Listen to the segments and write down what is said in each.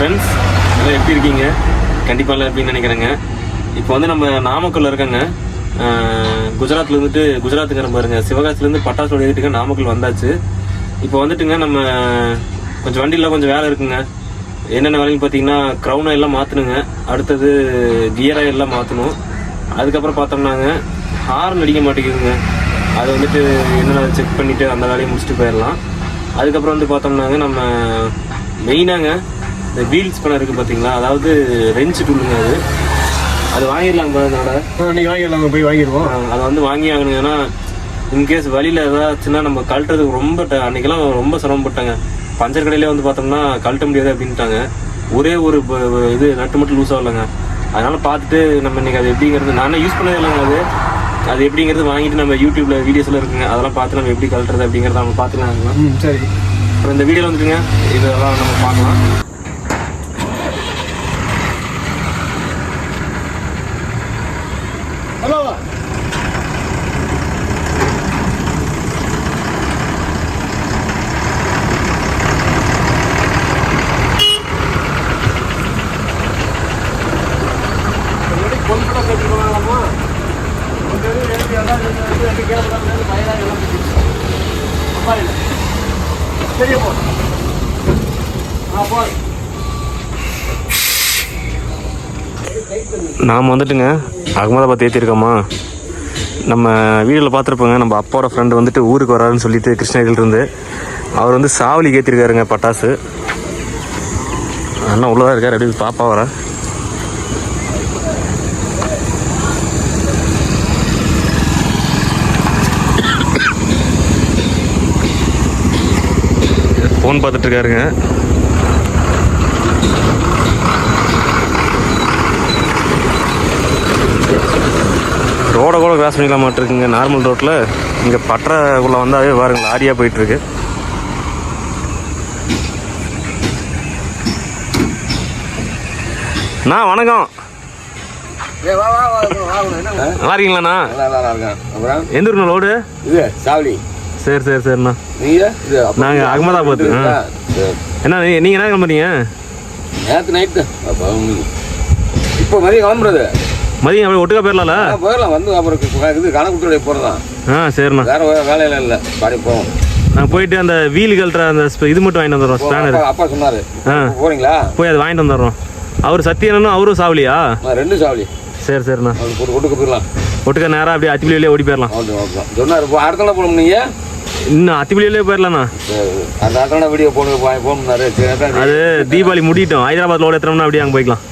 Friends எல்லாம் எப்படி இருக்கீங்க? கண்டிப்பாக இல்லை எப்படின்னு நினைக்கிறேங்க. இப்போ வந்து நம்ம நாமக்கல்ல இருக்கங்க. குஜராத்ல இருந்துட்டு குஜராத்துக்கு பாருங்க. சிவகாசிலேருந்து பட்டாசு எழுதிட்டுங்க நாமக்கல் வந்தாச்சு. இப்போ வந்துட்டுங்க நம்ம கொஞ்சம் வண்டியில் கொஞ்சம் வேலை இருக்குங்க. என்னென்ன வேலைன்னு பார்த்தீங்கன்னா க்ரௌனை எல்லாம் மாற்றணுங்க அடுத்தது கியரை எல்லாம் மாற்றணும் அதுக்கப்புறம் பார்த்தோம்னாங்க ஹார்ன் அடிக்க மாட்டேங்குதுங்க. அதை வந்துட்டு என்னென்ன செக் பண்ணிவிட்டு அந்த வேலையை முடிச்சுட்டு போயிடலாம். அதுக்கப்புறம் வந்து பார்த்தோம்னாங்க நம்ம மெயினாங்க இந்த வீல் ஸ்பனர் இருக்குது பார்த்தீங்களா அதாவது ரெஞ்ச் டூலுங்க அது. அது வாங்கிடலாங்க அதனால அன்னைக்கு வாங்கிடலாம் போய் வாங்கிடுவோம். அதை வந்து வாங்கி ஆகணுங்க ஏன்னா இன்கேஸ் வழியில் ஏதாச்சுன்னா நம்ம கழட்டுறதுக்கு ரொம்ப அன்னைக்கெல்லாம் ரொம்ப சிரமப்பட்டாங்க. பஞ்சர் கடையிலே வந்து பார்த்தோம்னா கழட்ட முடியாது அப்படின்ட்டாங்க. ஒரே ஒரு இது நட்டு மட்டும் லூஸ் ஆகலைங்க அதனால பார்த்துட்டு நம்ம இன்னைக்கு அது எப்படிங்கிறது நானே யூஸ் பண்ணதே இல்லைங்க அது. அது எப்படிங்கிறது வாங்கிட்டு நம்ம யூடியூப்ல வீடியோஸ்ல இருக்குங்க. அதெல்லாம் பார்த்து நம்ம எப்படி கழட்டுறது அப்படிங்கிறத நம்ம பார்த்துக்கலாம் சரி. அப்புறம் இந்த வீடியோவில் வந்துட்டுங்க இதெல்லாம் நம்ம பார்க்கலாம். ஆ நாம் வந்துட்டுங்க அகமதாபாத் ஏற்றிருக்கோமா நம்ம வீடியோவில் பார்த்துருப்போங்க நம்ம அப்பாவோட ஃப்ரெண்டு வந்துட்டு ஊருக்கு வராருன்னு சொல்லிட்டு கிருஷ்ணகிரியிலிருந்து. அவர் வந்து சாவலிக்கு ஏற்றிருக்காருங்க பட்டாசு. அண்ணா உள்ளதாக இருக்கார் அப்படி பாப்பா வர. ஃபோன் பார்த்துட்டு இருக்காருங்க ரோட கூட கிராஸ் பண்ணிக்கலாம் மாட்டிருக்குங்க நார்மல் ரோட்டில் இங்கே பட்டறைக்குள்ளே வந்தாவே பாருங்கள் லாரியாக போயிட்டுருக்கு அண்ணா வணக்கம் நல்லா இருக்கீங்களாண்ணா எந்த ஊருண்ணா லோடு இது சாவலி சரி சரி சரிண்ணா. நீங்க? இது அப்ப- நாங்க அகமதாபாத். என்ன நீங்கள் என்ன கிளம்புறீங்க? நேத்து நைட்டு. இப்போ மதியம் கிளம்புறது. மதியம் அப்படியே ஒட்டுக்கா போயிடலாம்ல? போயிடலாம். வந்து அப்புறம் இது கணக்குத்துறை போகிறதான் ஆ சரிண்ணா. வேற வேலையில இல்லை. பாடி போவோம். நான் போயிட்டு அந்த வீல் கழட்டுற அந்த இது மட்டும் வாங்கிட்டு வந்துடுறோம் ஸ்பேனர் அப்பா சொன்னாரு. ஆ. போறீங்களா? போய் அதை வாங்கிட்டு வந்துடுறோம். அவர் சத்தியனும் அவரும் சாவலியா? ரெண்டு சாவலி. சரி சரிண்ணா. கொட்டுக்கு போயிடலாம். ஒட்டுக்கா நேராக அப்படியே அத்திப்பிள்ளையிலே ஓடி போயிடலாம். சொன்னாரு அடுத்த போகணும் நீங்க? இன்னும் அத்திப்பிள்ளையிலே போயிடலாண்ணா. அந்த நாள் வீடியோ போகணும்னாரு. சரி அதான் அது தீபாவளி முடிட்டோம் ஹைதராபாத் லோடு எத்தனோம்னா அப்படியே அங்கே போய்க்கலாம்.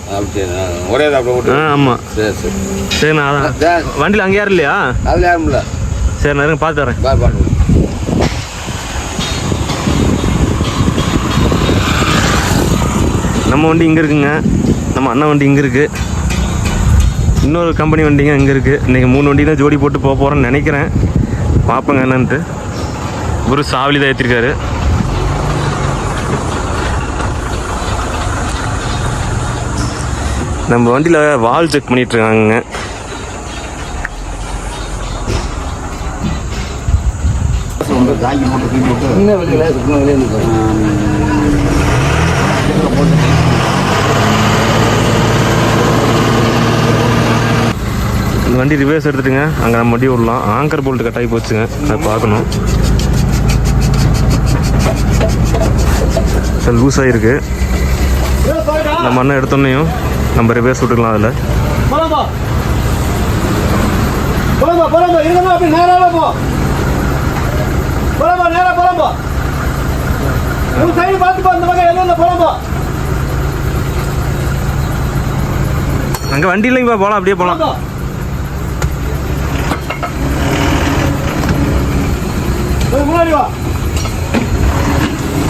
ஒரே ஆ ஆமாம் சரி சரி. சரிண்ணா அதான், வண்டியில் அங்கே யாரும் இல்லையா? அதுல யாரும் இல்லை. சரிண்ணா இருங்க பார்த்து வரேன் பாய் பாட்டு நம்ம வண்டி இங்கே இருக்குங்க. நம்ம அண்ணன் வண்டி இங்கே இருக்குது இன்னொரு கம்பெனி வண்டிங்க இங்கே இருக்குது இன்றைக்கி மூணு வண்டி தான் ஜோடி போட்டு போக போகிறேன்னு நினைக்கிறேன். பார்ப்போங்க என்னன்ட்டு. குரு சாவலி தான் ஏற்றிருக்காரு நம்ம வண்டியில் வால் செக் பண்ணிட்டு இருக்காங்க இந்த வண்டி ரிவர்ஸ் எடுத்துட்டுங்க. அங்கே நம்ம வண்டி விடலாம் ஆங்கர் போல்ட்டு கட்டாகி போச்சுங்க. அதை பார்க்கணும். லூஸ் ஆகிருக்கு நம்ம அண்ணன் எடுத்தோன்னையும் நம்ம ரிவர்ஸ் விட்டுக்கலாம் அதில். அங்கே வண்டி இல்லைங்கப்பா போகலாம் அப்படியே போகலாம் போலாமா கொஞ்சம் முன்னாடி வா.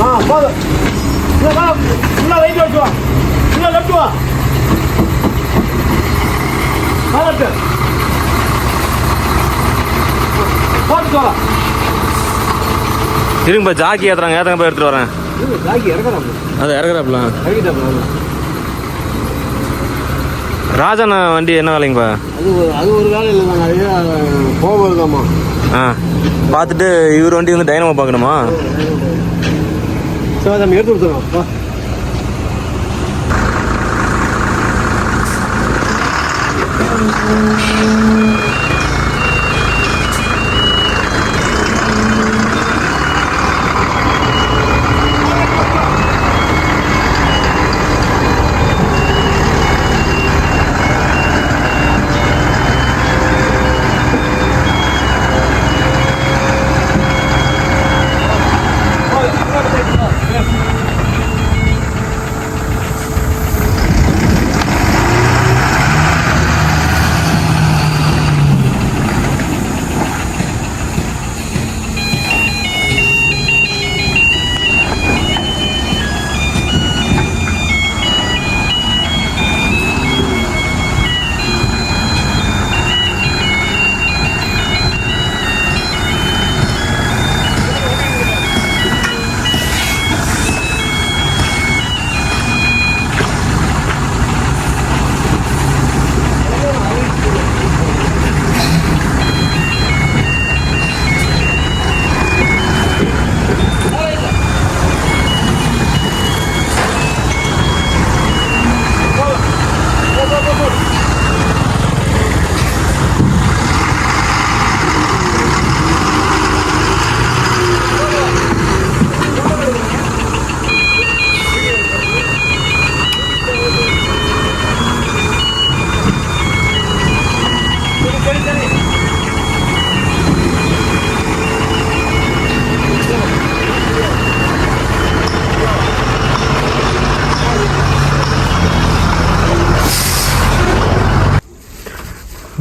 ஆ போதும். இல்லை வா ஃபுல்லாக ரைட் வச்சு வா ஃபுல்லாக லெஃப்ட் வா வா லெஃப்ட் பார்த்து வா இருங்கப்பா ஜாக்கி ஏற்றுறாங்க ஏற்றுங்க போய் எடுத்துகிட்டு வரேன். ஜாக்கி இறக்குறாங்க அது இறக்குறாப்லாம் ராஜாண்ணா வண்டி என்ன வேலைங்கப்பா? அது ஒரு அது ஒரு வேலை இல்லை தாங்க அது கோபம் தாம்மா ஆ பார்த்துட்டு இவர் வண்டி வந்து டைனமோ பார்க்கணுமா. சரி நம்ம எடுத்து கொடுத்துருவோம் வா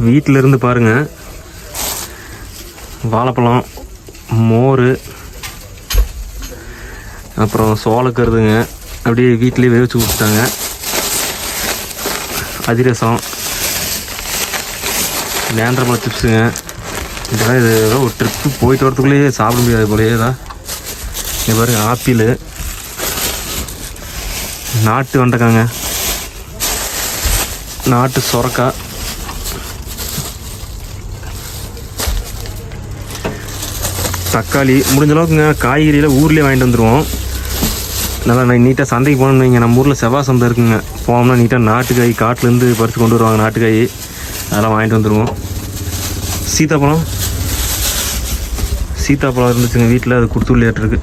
வீட்டில் இருந்து பாருங்க. வாழைப்பழம் மோர் அப்புறம் சோளக்கருதுங்க. அப்படியே வீட்டிலேயே வேவிச்சு கொடுத்துட்டாங்க. அதிரசம் நேந்திரப்பழ சிப்ஸுங்க இதெல்லாம் இது ஏதோ ஒரு ட்ரிப்பு போயிட்டு வரத்துக்குள்ளேயே சாப்பிட முடியாது போலயே தான் இது பாருங்க ஆப்பிள். நாட்டு வெண்டைக்காங்க. நாட்டு சுரக்காய். தக்காளி. முடிஞ்ச அளவுக்குங்க காய்கறியில் ஊர்லேயே வாங்கிட்டு வந்துடுவோம் நல்லா நான் நீட்டாக சந்தைக்கு போகணும்னு வைங்க. நம்ம ஊரில் செவ்வாய் சந்தை இருக்குங்க. போனோம்னா நீட்டாக நாட்டுக்காய் காட்டிலேருந்து பறித்து கொண்டு வருவாங்க நாட்டுக்காய். அதெல்லாம் வாங்கிட்டு வந்துடுவோம் சீத்தாப்பழம். சீத்தாப்பழம் இருந்துச்சுங்க வீட்டில் அது கொடுத்து விளையாட்டுருக்கு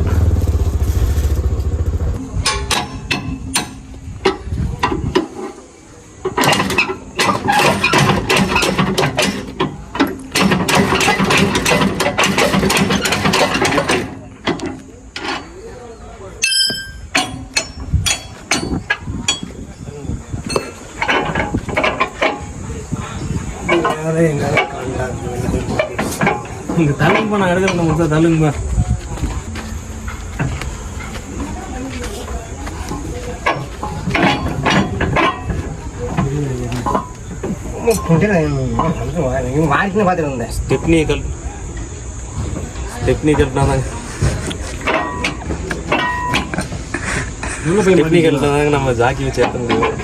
இங்கே தள்ளுங்கப்பா நான் எடுக்கிறேன் மொத்தம் தள்ளுங்கப்பா ஸ்டெப்னி கல் ஸ்டெப்னி கல்ட்டாதாங்க ஸ்டெப்னி கல்ட்டாதாங்க நம்ம ஜாக்கி வச்சு ஏற்ற முடியும்.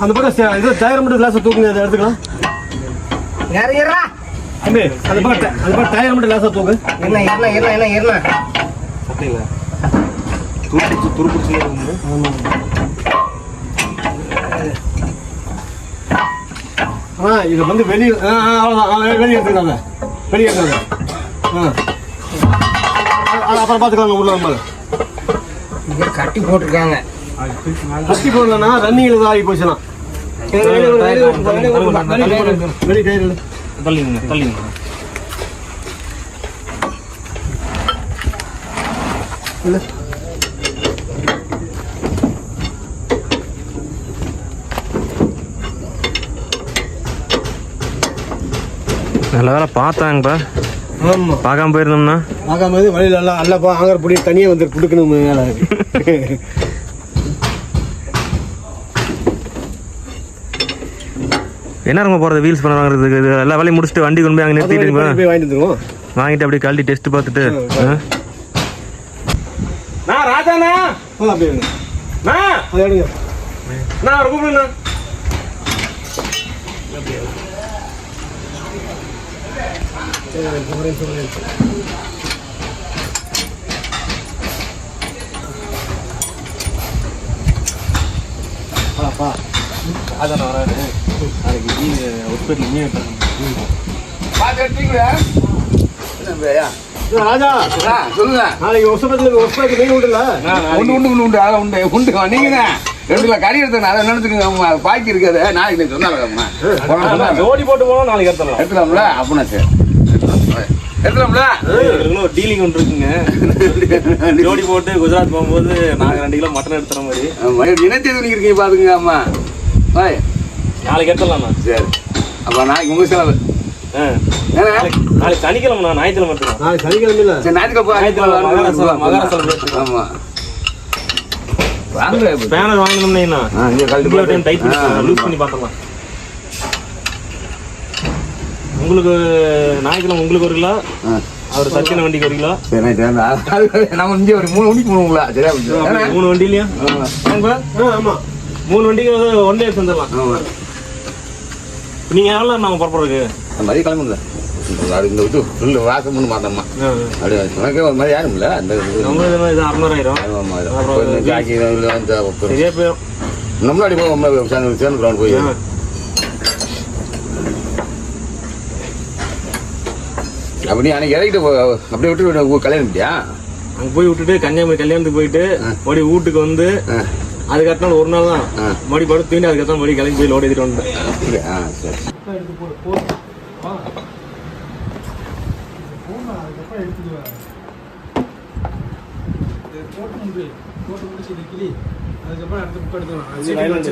அந்த பக்கம் இது டயர் மட்டும் லேசாக தூக்குங்க அதை எடுத்துக்கலாம். இறா தம்பி அந்த பக்கம் ட- அந்த பக்கம் டயர் மட்டும் லேசாக தூக்கு என்ன ஏறலாம் ஏறலாம் என்ன ஏறலாம் அப்படிங்களா துரு துரு பிடிச்சி இருக்குங்க ஆ இது வந்து வெளியே ஆ ஆ, அவ்வளோதான் ஆ, வெளியே எடுத்துக்கிறாங்க வெளியே எடுத்துக்காங்க ஆ அப்புறம் பார்த்துக்கலாங்க உள்ள நம்ம இங்க கட்டி போட்டிருக்காங்க கட்டி போடலன்னா ரன்னிங்கில் ஆகி போச்சுன்னா வெளியே டயர். தள்ளிங்க தள்ளிங்க இல்ல. நல்ல வேலை பார்த்தாங்கப்பா. ஆமா. பார்க்காம போயிருந்தோம்னா? ஆகாம இது வழியில எல்லாம் அல்லப்பா ஆங்கிற பொடி தனியாக வந்து கொடுக்கணும் மேலே என்ன இருக்கும் போகிறது வீல்ஸ் பண்ண வாங்குறதுக்கு? இது எல்லா வேலையும் முடிச்சுட்டு வண்டி கொண்டு போய் அங்கே நிறுத்திட்டு போய் வாங்கிட்டு வந்துருவோம். வாங்கிட்டு அப்படியே கழட்டி டெஸ்ட் பார்த்துட்டு? நான் ராஜாண்ணா! அப்படியே. நான் கூப்பிடுண்ணா பாப்பா அதான் நான் வராது. நாளைக்கு ஹாஸ்பிட்டல் பார்த்து எடுத்தீங்களா என்னய்யா? ராஜா. ஆ, சொல்லுங்க. நாளைக்கு வருஷத்துல வருஷத்துக்கு மீன் விடல உண்டு உண்டு உண்டு உண்டு. அதை உண்டு. உண்டு நீங்க ரெண்டு கிலோ கறி எடுத்தேன் அதை நினைச்சுக்கோங்க. பாக்கி இருக்காது. நாளைக்கு நீ சொன்னாங்க ஜோடி போட்டு போனால் நாளைக்கு எடுத்துடலாம். எடுத்துலாம்ல அப்படின்னா சரி. எடுத்துலாம்ல டீலிங் ஒன்று இருக்குங்க. ஜோடி போட்டு குஜராத் போகும்போது நாங்கள் ரெண்டு கிலோ மட்டன் எடுத்துற மாதிரி. இனத்தை துணிக்கு இருக்கீங்க பாத்துங்க அம்மா? நாளைக்கு எடுத்துடலாம்ண்ணா சரி. அப்ப நாளைக்கு உங்க செலவு நாளைக்கு சனிக்கிழமை ஞாயிற்றுக்கிழமை எடுத்துக்கலாம் நாளைக்கு சனிக்கிழமை இல்ல சரி ஞாயிற்றுக்கிழமை வாங்க பேனர் வாங்கணும்னா இங்க ஆ, லூஸ் பண்ணி பார்த்துக்கலாம் உங்களுக்கு ஞாயிற்றுக்கிழமை உங்களுக்கு ஒரு கிலோ. அவர் சச்சின வண்டிக்கு ஒரு கிலோ. நம்ம இங்கே ஒரு மூணு மணிக்கு போகணுங்களா சரியா? மூணு. ஆ, ஆமா. மூணு வண்டிக்கு வந்து ஒன் டே தந்துடலாம். நீங்க எவ்வளோ நம்ம புறப்படுறதுக்கு? அந்த மாதிரி கிளம்புங்க. அது இந்த விட்டு ஃபுல்லு வாசம் பண்ணி மாட்டோம்மா அப்படி உனக்கே ஒரு மாதிரி யாரும் இல்லை? அந்த இது. அறுநூறாயிரம். ஆமா, ஆமா. அப்புறம் கொஞ்சம் ஜாக்கி இல்லை அந்த சரியா போயிடும் நம்மளாடி போய் நம்ம சேர்ந்து சேர்ந்து கிரௌண்ட் போய். அப்படி அன்னைக்கு இறக்கிட்டு அப்படியே விட்டு கல்யாணம் பண்ணிட்டியா அங்க போய் விட்டுட்டு கன்னியாகுமரி கல்யாணத்துக்கு போயிட்டு மறுபடியும் வீட்டுக்கு வந்து ஆ. அதுக்கு நாள் ஒரு நாள் தான் ஆ. மறுபடி படுத்து தூண்டி அதுக்கப்புறம் மறுபடி கிளம்பி போய் லோட் ஏற்றிட்டு வந்துட்டேன் அப்படியா? சரி அதான்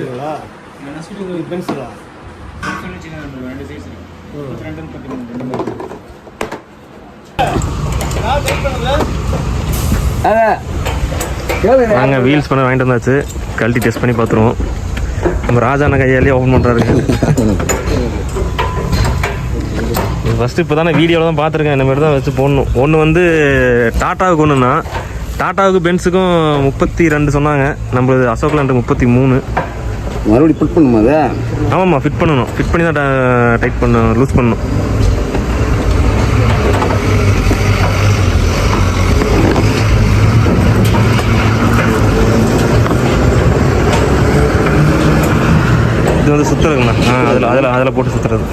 கேளு நாங்கள் வீல்ஸ் பண்ண வாங்கிட்டு வந்தாச்சு. கழட்டி டெஸ்ட் பண்ணி பார்த்துருவோம். நம்ம ராஜான கையாலே ஓப்பன் பண்ணுறாரு ஃபஸ்ட்டு இப்போ தானே வீடியோவில் தான் பார்த்துருக்கேன். இந்த மாதிரி தான் வச்சு போடணும். ஒன்று வந்து டாட்டாவுக்கு ஒன்றுனா டாட்டாவுக்கு பென்ஸுக்கும் முப்பத்தி ரெண்டு சொன்னாங்க. நம்மளது அசோக் லேண்டு முப்பத்தி மூணு. மறுபடியும் புட் பண்ணுமா அதை? ஆமாம்மா ஃபிட் பண்ணணும். ஃபிட் பண்ணி தான் டைட் பண்ண லூஸ் பண்ணணும். இது வந்து சுற்றுறதுங்கண்ணா ஆ அதில் அதில் அதில் போட்டு சுற்றுறது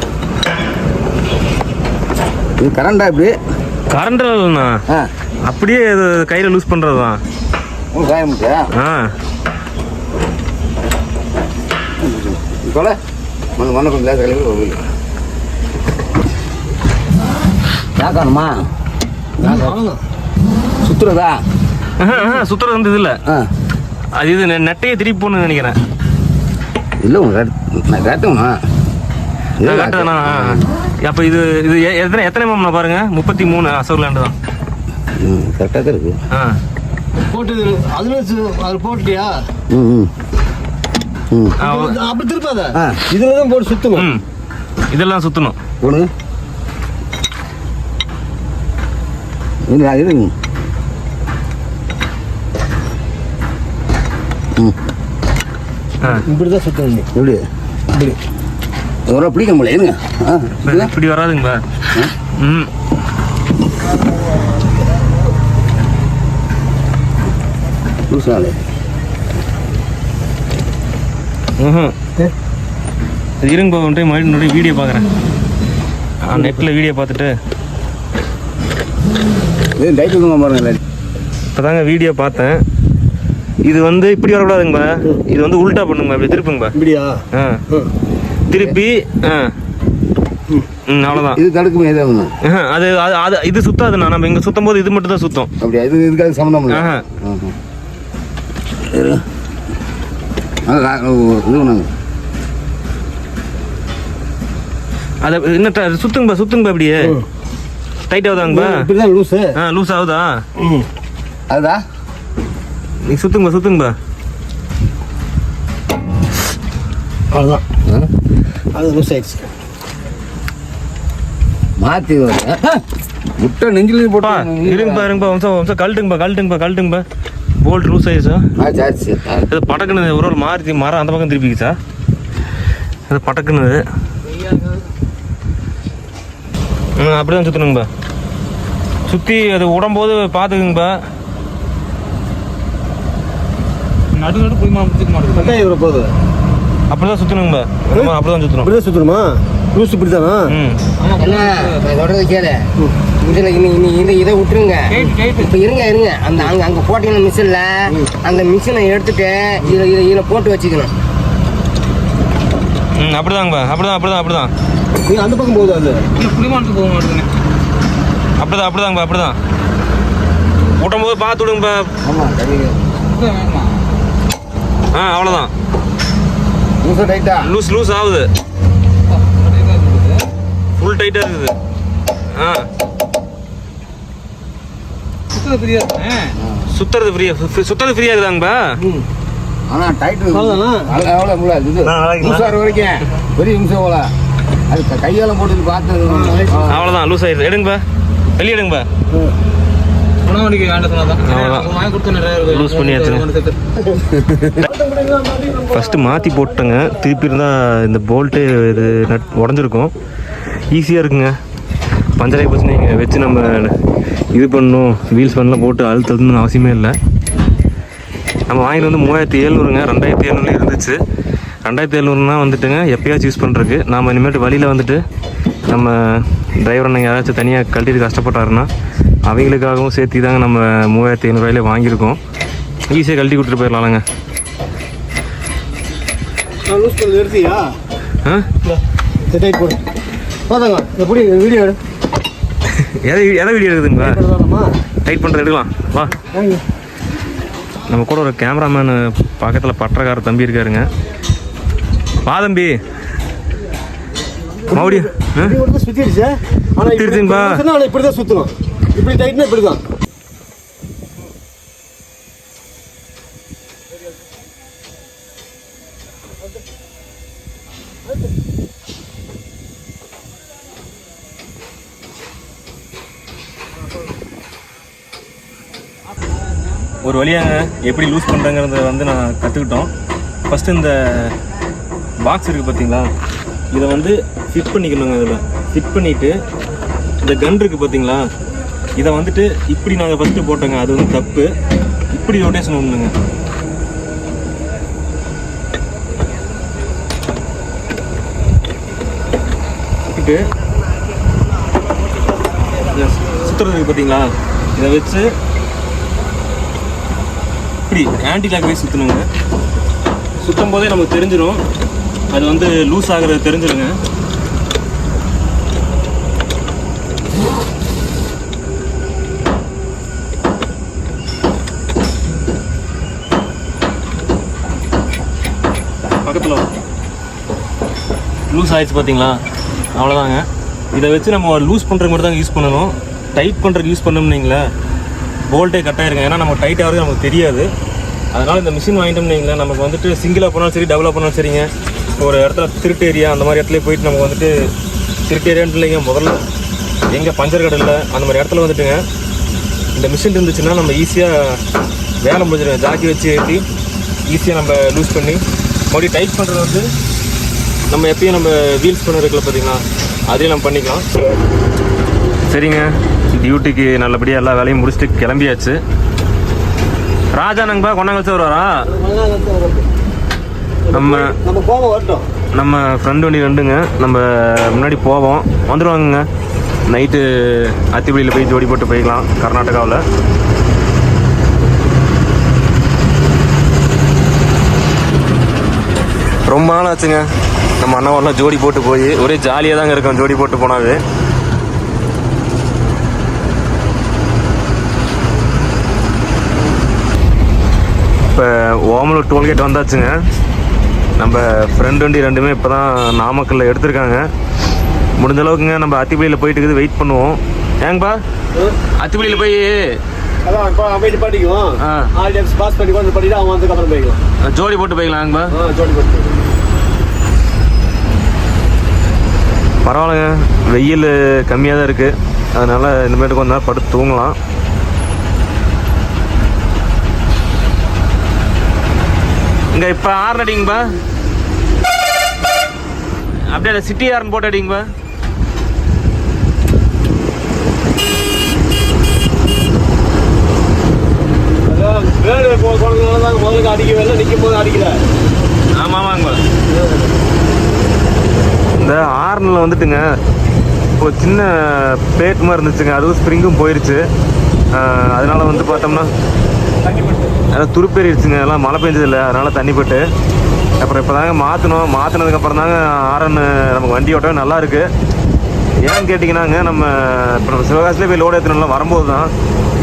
இது கரண்டா இப்படி? கரண்ட் இல்லைண்ணா ஆ. அப்படியே இது கையில் லூஸ் பண்ணுறது தான் ஆ. சொல்ல மண்ணு கொஞ்சம் லேசாக கழுவி யாக்கானுமா சுத்துறதா? சுற்றுறது வந்து இது இல்லை ஆ. அது இது நெட்டையே திருப்பி போகணும்னு நினைக்கிறேன். இல்லை உங்க நான் காட்டுமா நான் காட்டுறேண்ணா அப்போ இது இது எ- எத்தனை எத்தனை எம்எம்ண்ணா பாருங்க? முப்பத்தி மூணு அசோக் லேண்டு தான். ம் கரெக்டாக தான் இருக்கு. ஆ. போட்டு அதுல சு- அது போட்டியா ம் ம். ம். அப்படி திருப்பாத. ஆ. இதுல தான் போட்டு சுத்தணும் ம். இதெல்லாம் சுற்றணும் போடுங்க இல்லை இருங்க ம். ஆ. இப்படிதான் சுத்தணும் எப்படி இப்படி? எவ்வளோ பிடிக்க முடியல இருங்க. இப்படி வராதுங்களா ம். லூசாலே ம்ஹும். இது இருங்க பாபு வந்துட்டு மறுபடியும் வீடியோ பார்க்குறேன் நெட்டில் வீடியோ பார்த்துட்டு. பண்ணுங்க பாருங்க இப்போ தாங்க வீடியோ பார்த்தேன். இது வந்து இப்படி வரக்கூடாதுங்கப்பா. இது வந்து உல்டா பண்ணுங்கப்பா இப்படி திருப்புங்கப்பா. இப்படியா? ஆ. திருப்பி ஆ. ம் அவ்வளோதான் இது தடுக்குமே ஏதாவது அது அது அது இது சுத்தாதுண்ணா. நம்ம இங்கே சுத்தும் போது இது மட்டும் தான் சுத்தம். அப்படியா? இது இதுக்காக சம்மந்தம் இல்லை. அது பண்ணாங்க சுத்துங்கப்பா சுத்துங்கப்பா அப்படியே டைட் ஆகுதாங்கப்பா? இப்படிதான் லூசு ஆ லூஸ் ஆகுதா? ம். அதுதா நீ சுத்துங்கப்பா சுத்துங்கப்பா அவ்வளோதான் அது லூஸ் ஆயிடுச்சு. மாற்றி முட்டை நெஞ்சில் பா போட்டா இருங்கப்பா இருங்கப்பா வம்சம் வம்சம் கழட்டுங்கப்பா கழட்டுங்கப்பா கழட்டுங்கப்பா போல்ட் லூஸ் ஆயிடுச்சா? ஆச்சு ஆச்சு இது படக்குன்னு ஒரு ஒரு மாறி மரம் அந்த பக்கம் திருப்பிக்கிச்சா இது படக்குன்னு ம் அப்படிதான் சுற்றணுங்கப்பா சுற்றி அது உடம்போது பார்த்துக்குங்கப்பா நடு நடு போய் முடிச்சுக்க மாட்டேங்குது வெங்காயம் இவ்வளோ போகுது அப்படிதான் சுற்றணுங்கப்பா ஆமாம் அப்படிதான் சுற்றணும் இப்படிதான் சுற்றணுமா லூஸ் இப்படி தானா நான் சொல்றது கேளு. இதுல இனி இனி இதை இதை விட்டுருங்க. இப்போ இருங்க இருங்க. அந்த அங்க அங்க போட்டீங்கன்னா மிஷின்ல அந்த மிஷினை எடுத்துட்டு இதை இதை இதில் போட்டு வச்சுக்கணும். ம் அப்படிதாங்கப்பா அப்படிதான் அப்படிதான் அப்படிதான். அந்த பக்கம் போகுது அது புளிமானத்துக்கு போக மாட்டேங்க அப்படிதான் அப்படிதாங்கப்பா அப்படிதான். ஊட்டும் போது பார்த்து விடுங்கப்பா ஆமாம் ஆ அவ்வளோதான் லூசா டைட்டா லூஸ் லூஸ் ஆகுது. ஃபுல் டைட்டாக இருக்குது. ஆ. சுத்துறது ஃப்ரீயா சுத்துறது ஃப்ரீயாக இருக்குதாங்கப்பா? ஆனால் டைட்டு அவ்வளோதானா? எவ்வளோ முடியாது இது ஆ, அவ்வளவுங்களா? லூசார் வரைக்கும். பெரிய நிமிஷம் போல. அது கையால போட்டு பார்த்தது அவ்வளோதான் லூஸ் ஆயிடுது. எடுங்கப்பா. வெளியே எடுங்கப்பா. லூஸ் பண்ணியாச்சு ஃபஸ்ட்டு மாற்றி போட்டேங்க திருப்பி இருந்தால் இந்த போல்ட்டு இது நட் உடஞ்சிருக்கும். ஈஸியாக இருக்குங்க. பஞ்சராகி போச்சுன்னா இங்கே வச்சு நம்ம இது பண்ணணும் வீல்ஸ் பண்ணலாம் போட்டு அழுத்தணும்னு அவசியமே இல்லை. நம்ம வாங்கிட்டு வந்து மூவாயிரத்தி எழுநூறுங்க. ரெண்டாயிரத்தி எழுநூறுல இருந்துச்சு. ரெண்டாயிரத்தி எழுநூறுனா வந்துட்டுங்க எப்பயாச்சும் யூஸ் பண்ணுறதுக்கு நாம் இனிமேட்டு வழியில் வந்துட்டு நம்ம டிரைவர் அண்ணன் யாராச்சும் தனியாக கழட்டிட்டு கஷ்டப்பட்டாருன்னா அவங்களுக்காகவும் சேர்த்து தாங்க நம்ம மூவாயிரத்தி ஐநூறுவாயிலே வாங்கியிருக்கோம். ஈஸியாக கழட்டி கொடுத்துட்டு எடுத்தியா? ஆ? போடு. பார்த்தாங்க எப்படி வீடியோ எடு. எதை எதை வீடியோ எடுக்கலாமா டைட் பண்ணுறது எடுக்கலாம். வா. நம்ம கூட ஒரு கேமராமேனு பக்கத்தில் பட்டறக்கார தம்பி இருக்காருங்க. வா தம்பி. மறுபடியும் சுத்திடுச்சு. ஆனால் சுத்திடுச்சுங்களா? ஆனால் இப்படி தான் சுற்றணும் இப்படி டைட்னா இப்படி தான். ஒரு வழியாங்க எப்படி லூஸ் பண்ணுறங்கிறத வந்து நான் கற்றுக்கிட்டோம் ஃபஸ்ட்டு இந்த பாக்ஸ் இருக்குது பார்த்தீங்களா இதை வந்து ஃபிட் பண்ணிக்கணுங்க இதில். ஃபிட் பண்ணிவிட்டு இந்த கன் இருக்குது பார்த்தீங்களா இதை வந்துட்டு இப்படி நாங்கள் ஃபஸ்ட்டு போட்டோங்க. அது வந்து தப்பு. இப்படி ரொட்டேஷன் ஒன்றுங்க இது சுற்றுறதுக்கு பார்த்தீங்களா இதை வச்சு இப்படி ஆன்டி லாக் வைஸ் சுற்றணுங்க சுற்றும் போதே நமக்கு தெரிஞ்சிடும் அது வந்து லூஸ் ஆகிறது தெரிஞ்சிருங்க பக்கத்தில் லூஸ் ஆயிடுச்சு பார்த்தீங்களா அவ்வளோதாங்க இதை வச்சு நம்ம லூஸ் பண்ணுறதுக்கு மாதிரி தான் யூஸ் பண்ணணும் டைட் பண்ணுறதுக்கு யூஸ் பண்ணோம்னீங்களே போல்ட்டே கட் ஆயிருங்க. ஏன்னா நம்ம டைட் ஆகிறது நமக்கு தெரியாது. அதனால் இந்த மிஷின் வாங்கிட்டோம்னீங்களே நமக்கு வந்துட்டு சிங்கிளாக போனாலும் சரி டபுளாக போனாலும் சரிங்க. ஒரு இடத்துல திருட்டு ஏரியா அந்த மாதிரி இடத்துல போயிட்டு நமக்கு வந்துட்டு திருட்டு ஏரியான்னு இல்லைங்க முதல்ல எங்கே பஞ்சர் கடை இல்லை அந்த மாதிரி இடத்துல வந்துட்டுங்க. இந்த மிஷின் இருந்துச்சுன்னா நம்ம ஈஸியாக வேலை முடிஞ்சிடும். ஜாக்கி வச்சு ஏற்றி ஈஸியாக நம்ம லூஸ் பண்ணி மறுபடியும் டைட் பண்ணுறது வந்து நம்ம எப்பயும் நம்ம வீல்ஸ் பண்ண இருக்கல பார்த்தீங்கன்னா அதையும் நம்ம பண்ணிக்கலாம். சரிங்க. டியூட்டிக்கு நல்லபடியாக எல்லா வேலையும் முடிச்சுட்டு கிளம்பியாச்சு. ராஜா நங்கப்பா கொண்டாங்க வருவாரா நம்ம நம்ம வரட்டும் நம்ம ஃப்ரெண்டு வண்டி ரெண்டுங்க. நம்ம முன்னாடி போவோம். வந்துடுவாங்கங்க நைட்டு அத்திப்படியில் போய் ஜோடி போட்டு போய்க்கலாம் கர்நாடகாவில். ரொம்ப நாள் ஆச்சுங்க. நம்ம அண்ணாவெல்லாம் ஜோடி போட்டு போய் ஒரே ஜாலியாக தாங்க இருக்கும் ஜோடி போட்டு போனாவே. இப்போ ஓமலூர் டோல்கேட் வந்தாச்சுங்க. நம்ம ஃப்ரெண்ட் வண்டி ரெண்டுமே இப்போ தான் நாமக்கல்ல எடுத்திருக்காங்க. முடிஞ்ச அளவுக்குங்க நம்ம அத்திப்பள்ளியில் போயிட்டு இருக்குது வெயிட் பண்ணுவோம். ஏங்கப்பா? அத்திப்பள்ளியில் போய் ஜோடி போட்டு போய்க்கலாங்கப்பா. ஜோடி போட்டு பரவாயில்லைங்க. வெயில் கம்மியாக தான் இருக்குது அதனால் இனிமேட்டு கொஞ்ச நேரம் படுத்து தூங்கலாம். இங்கே இப்போ ஆறு அடிங்கப்பா. அப்படியே சிட்டி ஆர்ன் போட்டு அடிங்கப்பா. அடிக்கவே நிற்கும் போது அடிக்கல. ஆமாம் இந்த ஆரனில் வந்துட்டுங்க ஒரு சின்ன பிளேட் மாதிரி இருந்துச்சுங்க. அதுவும் ஸ்ப்ரிங்கும் போயிருச்சு. அதனால் வந்து பார்த்தோம்னா அதான் துருப்பேறிடுச்சுங்க. எல்லாம் மழை பெஞ்சதில்லை. அதனால் தண்ணிப்பட்டு அப்புறம் இப்போ தாங்க மாற்றணும் மாற்றினதுக்கப்புறம் தாங்க ஆரன் நமக்கு வண்டி ஓட்டவே நல்லா இருக்குது ஏன்னு கேட்டிங்கன்னாங்க நம்ம இப்போ நம்ம சிவகாசிலே போய் லோடு ஏற்றணும்லாம் வரும்போது தான்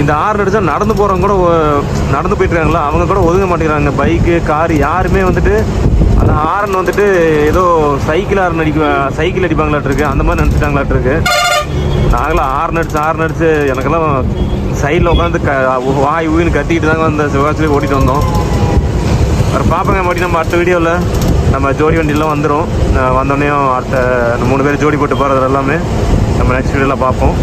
இந்த ஆறு அடிச்சா நடந்து போகிறவங்க கூட நடந்து போயிட்டு இருக்காங்களா அவங்க கூட ஒதுங்க மாட்டேங்கிறாங்க. பைக்கு கார் யாருமே வந்துட்டு அந்த ஆரன் வந்துட்டு ஏதோ சைக்கிள் ஆரன் அடிக்க சைக்கிள் அடிப்பாங்களாட்டு இருக்கு அந்த மாதிரி நினச்சிட்டாங்களாட்டு இருக்கு நாங்களாம் ஆறு அடிச்சு ஆறு அடிச்சு எனக்கெல்லாம் சைடில் உட்காந்து க வாய் ஊயின்னு கத்திக்கிட்டு தாங்க அந்த சிவகாசிலே ஓட்டிட்டு வந்தோம். அப்புறம் பார்ப்போங்க மறுபடியும் நம்ம அடுத்த வீடியோவில் நம்ம ஜோடி வண்டியெல்லாம் வந்துடும் வந்தோடனே அடுத்த மூணு பேர் ஜோடி போட்டு போகிறது எல்லாமே நம்ம நெக்ஸ்ட் வீடியோவில் பார்ப்போம்